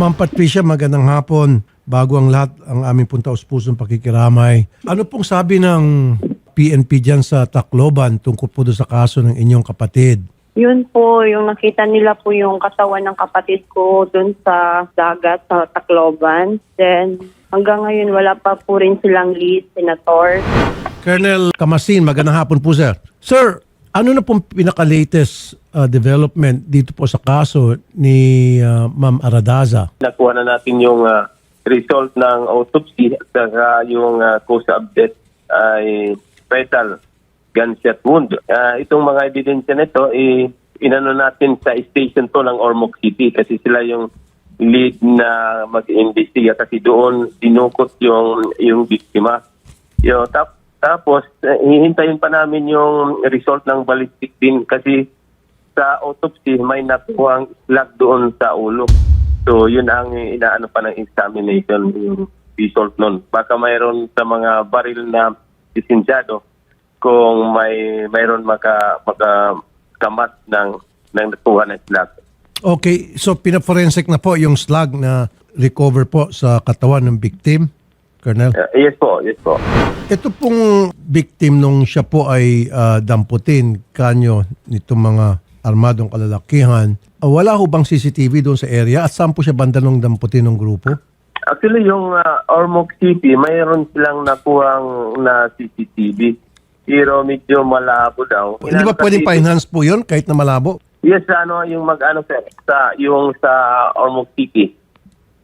Ma'am Patricia, magandang hapon. Bago ang lahat, ang aming punta pusong pakikiramay. Ano pong sabi ng PNP dyan sa Tacloban tungkol po doon sa kaso ng inyong kapatid? Yun po, yung nakita nila po yung katawan ng kapatid ko dun sa dagat sa Tacloban. Then, hanggang ngayon wala pa po rin silang lead, Senator. Colonel Kamasin, magandang hapon po sir. Sir, ano na pong pinaka-latest uh, development dito po sa kaso ni uh, Ma'am Aradaza? Nakuha na natin yung ah, result ng autopsy at saka yung uh, cause of ay fatal gunshot wound. Ah, itong mga ebidensya nito, eh, inano natin sa station to ng Ormoc City kasi sila yung lead na mag-imbestiga kasi doon dinukot yung yung biktima. Yo, tap, tapos eh, hihintayin pa namin yung result ng ballistic din kasi sa autopsy may nakuhang slag doon sa ulo. So yun ang inaano pa ng examination yung result nun. Baka mayroon sa mga baril na lisensyado kung may mayroon maka maka kamat ng ng nakuha na slag. Okay, so pina-forensic na po yung slug na recover po sa katawan ng victim, Colonel? Uh, yes po, yes po. Ito pong victim nung siya po ay ah, damputin kanyo nitong mga armadong kalalakihan, ah, wala ho bang CCTV doon sa area at saan po siya banda nung damputin ng grupo? Actually, yung uh, Ormoc City, mayroon silang nakuhang na CCTV. Pero medyo malabo daw. Hindi ba pwedeng pa-enhance po yun kahit na malabo? Yes, ano yung mag-ano sir, sa yung sa Ormoc City.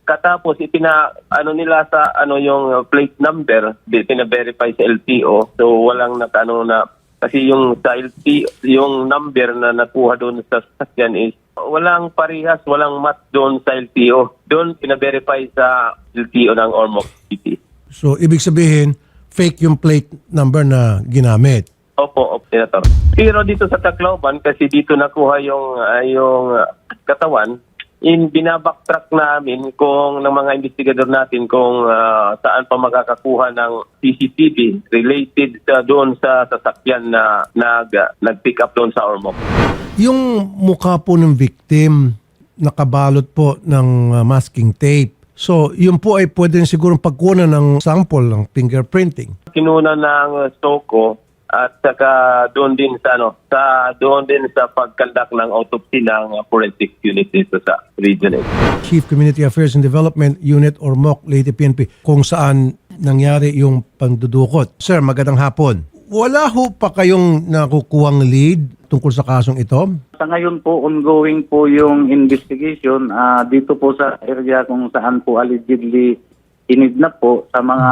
Katapos ipina ano nila sa ano yung uh, plate number, di pina-verify sa LTO. So walang nakano na kasi yung sa LTO, yung number na nakuha doon sa sasakyan is walang parehas, walang match doon sa LTO. Doon pina-verify sa LTO ng Ormoc City. So, ibig sabihin, fake yung plate number na ginamit. Opo, opo, Senator. Pero dito sa Tacloban, kasi dito nakuha yung, ah, yung ah, katawan, in binabacktrack namin kung ng mga investigador natin kung ah, saan pa makakakuha ng CCTV related sa doon sa sasakyan na nag, ah, nag-pick up doon sa Ormoc. Yung mukha po ng victim, nakabalot po ng uh, masking tape. So, yun po ay pwede siguro pagkunan ng sample ng fingerprinting. Kinuna ng Stoko at saka doon din sa ano sa doon din sa pagkandak ng autopsy ng ah, forensic unit dito sa region 8. Chief Community Affairs and Development Unit or MOC, Leyte PNP, kung saan nangyari yung pandudukot. Sir, magandang hapon. Wala ho pa kayong nakukuhang lead tungkol sa kasong ito? Sa ngayon po, ongoing po yung investigation ah, dito po sa area kung saan po allegedly inidnap po sa mga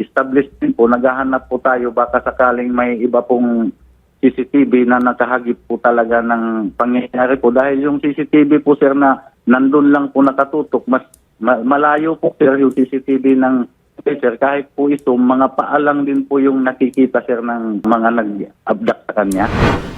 establishment po, naghahanap po tayo baka sakaling may iba pong CCTV na nakahagip po talaga ng pangyayari po. Dahil yung CCTV po sir na nandun lang po nakatutok, mas ma- malayo po sir yung CCTV ng sir. Kahit po ito, mga paalang din po yung nakikita sir ng mga nag-abduct sa kanya.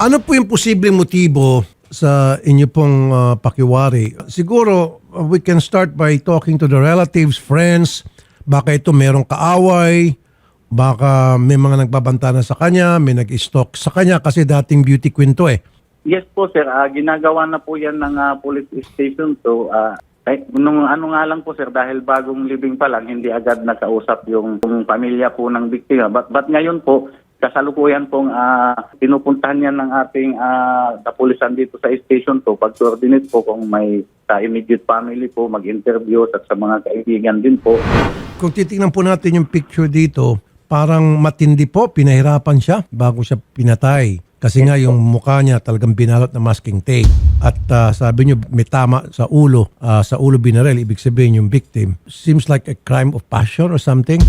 Ano po yung posibleng motibo sa inyo pong uh, pakiwari? Siguro, uh, we can start by talking to the relatives, friends. Baka ito merong kaaway, baka may mga nagbabanta na sa kanya, may nag-stalk sa kanya kasi dating beauty queen to eh. Yes po sir, Ah, ginagawa na po yan ng ah, police station to. ah, eh, nung ano nga lang po sir, dahil bagong living pa lang, hindi agad nakausap yung, yung pamilya po ng biktima. But, but ngayon po, kasalukuyan pong ah, pinupuntahan yan ng ating uh, kapulisan dito sa station to. Pag-coordinate po kung may sa immediate family po, mag-interview at sa mga kaibigan din po. Kung titingnan po natin yung picture dito, parang matindi po, pinahirapan siya bago siya pinatay. Kasi nga yung mukha niya talagang binalot na masking tape. At ah, sabi niyo may tama sa ulo, ah, sa ulo binarel, ibig sabihin yung victim. Seems like a crime of passion or something.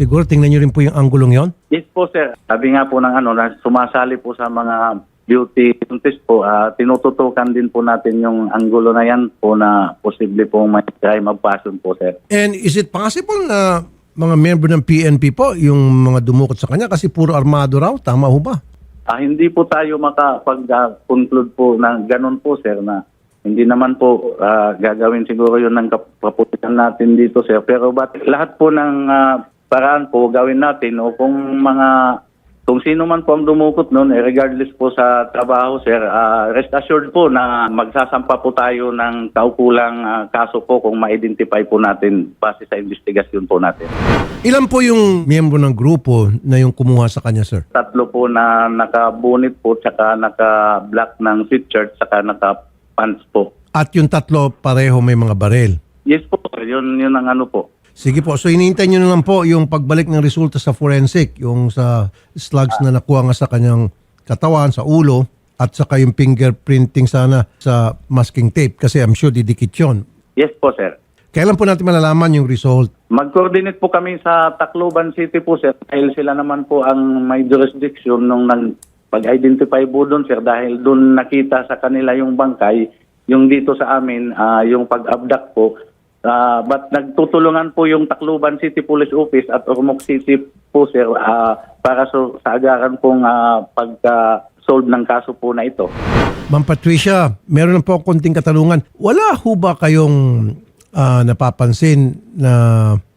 Siguro tingnan niyo rin po yung anggulong yon. Yes po sir. Sabi nga po ng ano, na sumasali po sa mga beauty contest po, ah, tinututukan din po natin yung anggulo na yan po na posible po may crime of passion po sir. And is it possible na mga member ng PNP po, yung mga dumukot sa kanya kasi puro armado raw, tama ho ba? Ah, hindi po tayo makapag-conclude po ng ganun po sir na hindi naman po ah, gagawin siguro yun ng kap- kapulisan natin dito sir. Pero but lahat po ng ah, paraan po gawin natin o kung mga Kung sino man po ang dumukot noon, eh, regardless po sa trabaho, sir, ah, rest assured po na magsasampa po tayo ng kaukulang ah, kaso po kung ma-identify po natin base sa investigasyon po natin. Ilan po yung miyembro ng grupo na yung kumuha sa kanya, sir? Tatlo po na naka-bonnet po, tsaka naka-black ng sweatshirt, tsaka naka-pants po. At yung tatlo, pareho may mga barel. Yes po, sir. Yun, yun ang ano po. Sige po. So hinihintay nyo na lang po yung pagbalik ng resulta sa forensic, yung sa slugs na nakuha nga sa kanyang katawan, sa ulo, at saka yung fingerprinting sana sa masking tape kasi I'm sure didikit yun. Yes po, sir. Kailan po natin malalaman yung result? Mag-coordinate po kami sa Tacloban City po, sir. Dahil sila naman po ang may jurisdiction nung nag pag-identify po doon, sir. Dahil doon nakita sa kanila yung bangkay, yung dito sa amin, ah, yung pag-abduct po. Ah, but nagtutulungan po yung Tacloban City Police Office at Ormoc City po, sir, ah, para so, sa agaran pong ah, pagka-solve ng kaso po na ito. Ma'am Patricia, meron lang po akong konting katanungan. Wala ho ba kayong ah, napapansin na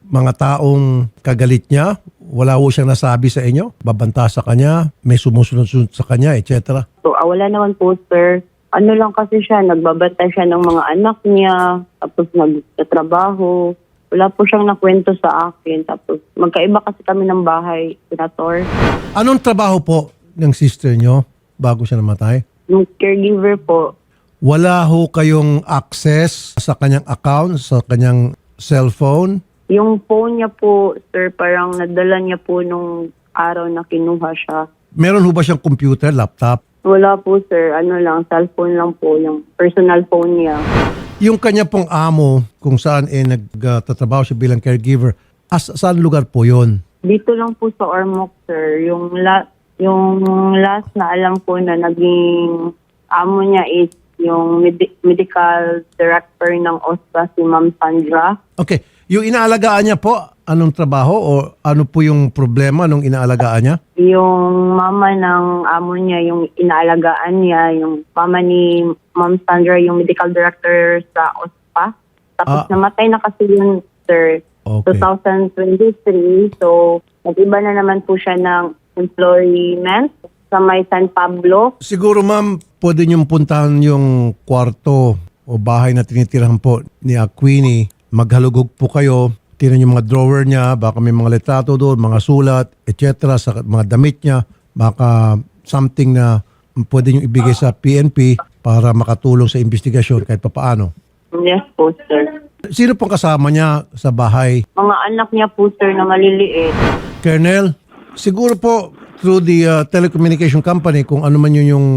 mga taong kagalit niya? Wala ho siyang nasabi sa inyo? Babanta sa kanya? May sumusunod-sunod sa kanya, etc. So, ah, wala naman po, sir. Ano lang kasi siya, nagbabantay siya ng mga anak niya, tapos nagtatrabaho. Wala po siyang nakwento sa akin. Tapos, magkaiba kasi kami ng bahay, Senator. Anong trabaho po ng sister niyo bago siya namatay? Yung caregiver po, Wala ho kayong access sa kanyang account, sa kanyang cellphone? yung phone niya po, sir, parang nadala niya po nung araw na kinuha siya. Meron ho ba siyang computer, laptop? Wala po, sir. Ano lang, cellphone lang po, yung personal phone niya. Yung kanya pong amo, kung saan eh nagtatrabaho siya bilang caregiver, as, saan lugar po yon? Dito lang po sa Ormoc, sir. Yung, la, yung last na alam ko na naging amo niya is yung medi- medical director ng OSPA, si Ma'am Sandra. Okay. Yung inaalagaan niya po, anong trabaho o ano po yung problema nung inaalagaan niya? Yung mama ng amo niya, yung inaalagaan niya, yung mama ni Ma'am Sandra, yung medical director sa OSPA. Tapos Ah. namatay na kasi yun, sir, Okay. 2023. So, nag-iba na naman po siya ng employment sa may San Pablo. Siguro ma'am, pwede niyong puntahan yung kwarto o bahay na tinitirahan po ni Aquini. Maghalugog po kayo. Tingnan yung mga drawer niya. Baka may mga letrato doon, mga sulat, etc. Sa mga damit niya. Baka something na pwede niyong ibigay sa PNP para makatulong sa investigasyon kahit papaano. Yes po, sir. Sino pong kasama niya sa bahay? Mga anak niya po, sir, na maliliit. Colonel, siguro po through the uh, telecommunication company, kung ano man yun yung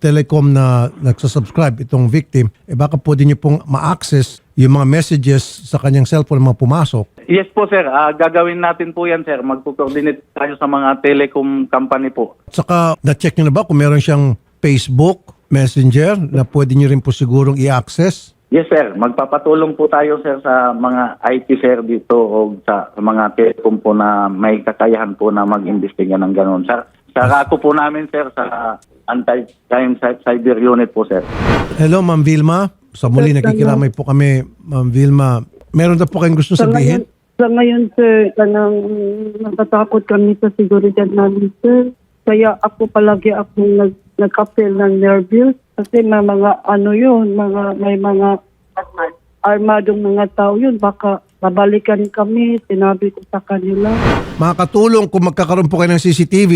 telecom na nagsasubscribe itong victim, eh baka pwede niyo pong ma-access yung mga messages sa kanyang cellphone mga pumasok. Yes po, sir. Ah, gagawin natin po yan, sir. Magpo-coordinate tayo sa mga telecom company po. At saka, na-check niyo na ba kung meron siyang Facebook, Messenger, na pwede niyo rin po sigurong i-access? Yes, sir. Magpapatulong po tayo, sir, sa mga IT, sir, dito o sa, mga telecom po na may kakayahan po na mag-imbestiga ng gano'n. Sa, sa ako po namin, sir, sa anti-crime cy- cyber unit po, sir. Hello, Ma'am Vilma. Sa muli, nakikiramay po kami, Ma'am Vilma. Meron na po kayong gusto Sa sabihin? ngayon, sa ngayon, sir, kanang natatakot kami sa seguridad namin, sir. Kaya ako palagi ako nag, nagka-feel ng nervous. Kasi may mga ano yun, mga, may mga armadong mga tao yun. Baka babalikan kami, sinabi ko sa kanila. makakatulong kung magkakaroon po kayo ng CCTV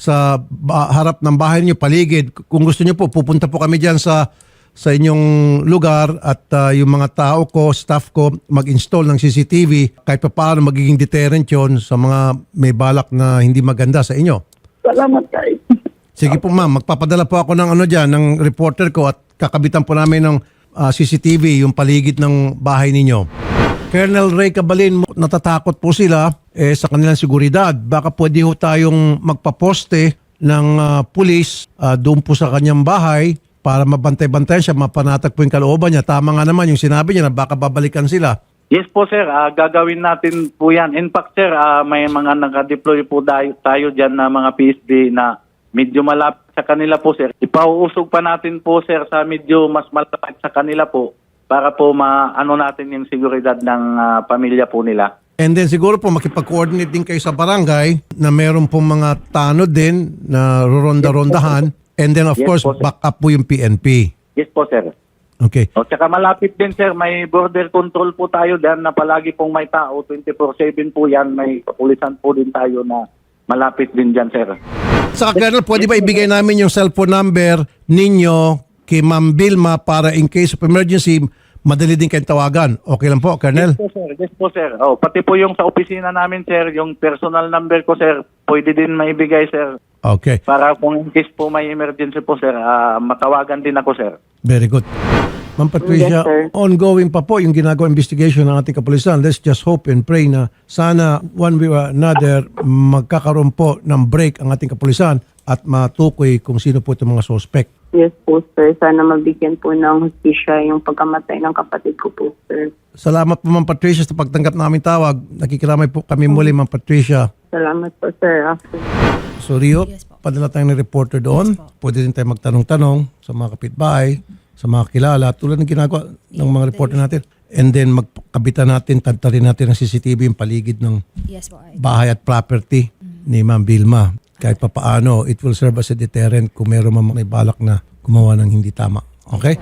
sa ba- harap ng bahay niyo paligid. Kung gusto niyo po, pupunta po kami diyan sa sa inyong lugar at ah, yung mga tao ko, staff ko, mag-install ng CCTV kahit pa paano magiging deterrent yon sa mga may balak na hindi maganda sa inyo. Salamat kayo. Sige po ma'am, magpapadala po ako ng ano diyan ng reporter ko at kakabitan po namin ng ah, CCTV yung paligid ng bahay ninyo. Colonel Ray Cabalin, natatakot po sila eh, sa kanilang seguridad. Baka pwede ho tayong magpaposte ng ah, pulis ah, doon po sa kanyang bahay para mabantay-bantayan siya, mapanatag po yung kalooban niya. Tama nga naman yung sinabi niya na baka babalikan sila. Yes po, sir. Ah, gagawin natin po yan. In fact, sir, ah, may mga naka-deploy po tayo, tayo dyan na mga PSD na medyo malapit sa kanila po, sir. Ipauusog pa natin po, sir, sa medyo mas malapit sa kanila po para po maano natin yung seguridad ng ah, pamilya po nila. And then siguro po makipag-coordinate din kayo sa barangay na meron pong mga tanod din na ronda-rondahan. And then of Yes course, po, sir. back up po yung PNP. Yes po, sir. Okay. O, tsaka malapit din, sir. May border control po tayo dyan na palagi pong may tao. 24-7 po yan. May kapulisan po din tayo na malapit din dyan, sir. Saka Colonel, pwede ba ibigay namin yung cellphone number ninyo kay Ma'am Vilma para in case of emergency, madali din kayong tawagan. Okay lang po, Colonel? Yes po, sir. Yes po, sir. Oh, pati po yung sa opisina namin, sir, yung personal number ko, sir, pwede din maibigay, sir. Okay. Para kung in case po may emergency po, sir, ah, matawagan din ako, sir. Very good. Ma'am Patricia, Yes, sir. ongoing pa po yung ginagawa investigation ng ating kapulisan. Let's just hope and pray na sana one way or another magkakaroon po ng break ang ating kapulisan at matukoy kung sino po itong mga suspect. Yes po, sir. Sana mabigyan po ng hustisya yung pagkamatay ng kapatid ko po, sir. Salamat po Ma'am Patricia sa pagtanggap namin tawag. Nakikiramay po kami muli Ma'am Patricia. Salamat po, sir. After. So Rio, padala tayo ng reporter doon. Pwede din tayo magtanong-tanong sa mga kapitbahay, sa mga kilala, tulad ng ginagawa ng mga reporter natin. And then magkabitan natin, tantarin natin ng CCTV yung paligid ng Yes po, bahay at property ni Ma'am Vilma. Kahit pa paano, it will serve as a deterrent kung meron mang mga balak na gumawa ng hindi tama. Okay?